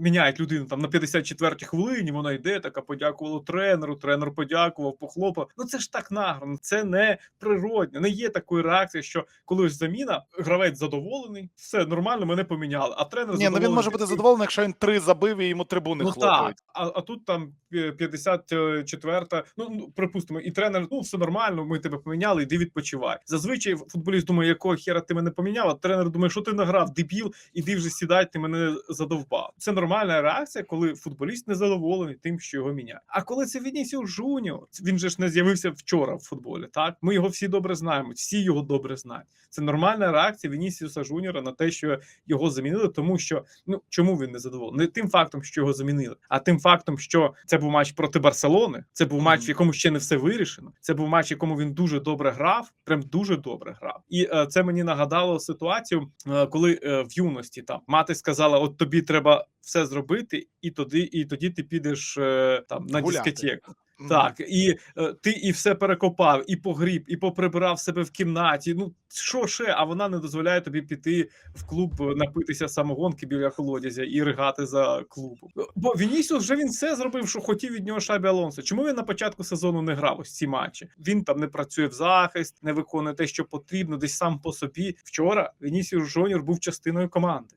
міняють людину там на 54-й хвилині. Вона йде, така подякувала тренеру. Тренер подякував, похлопав. Ну це ж так награно, це не природньо. Не є такої реакції, що коли ж заміна, гравець задоволений, все нормально, мене поміняли. А тренер Ні, ну він може бути задоволений, якщо він три забив і йому трибуни Ну хлопають. так, а, а тут там е, 54-та, ну, ну припустимо, і тренер, ну все нормально, ми тебе поміняли, іди відпочивай. Зазвичай футболіст думає, якого хера ти мене поміняв, а тренер думає, що ти награв, дебіл, іди вже сідай, ти мене задовбав. Це нормальна реакція, коли футболіст незадоволений тим, що його міняє. А коли це Вінісіус Жуніор, він же ж не з'явився вчора в футболі. Так ми його всі добре знаємо, всі його добре знають. Це нормальна реакція Вінісіуса Жуніора на те, що його замінили, тому що ну чому він не задоволений? Не тим фактом, що його замінили, а тим фактом, що це був матч проти Барселони. Це був матч, в якому ще не все вирішено. Це був матч, в якому він дуже добре грав, прям дуже добре грав. І е, це мені нагадало ситуацію, е, коли е, в юності там мати сказала: от тобі треба все зробити, і тоді, і тоді ти підеш е, там на Гуляти. дискотеку. Мгм. Так, і е, ти і все перекопав, і погріб, і поприбирав себе в кімнаті. Ну що ще? А вона не дозволяє тобі піти в клуб, е, напитися самогонки біля колодязя і ригати за клубом. Бо Вінісіус вже він все зробив, що хотів від нього Шабі Алонсо. Чому він на початку сезону не грав ось ці матчі? Він там не працює в захист, не виконує те, що потрібно, десь сам по собі. Вчора Вінісіус Жонір був частиною команди.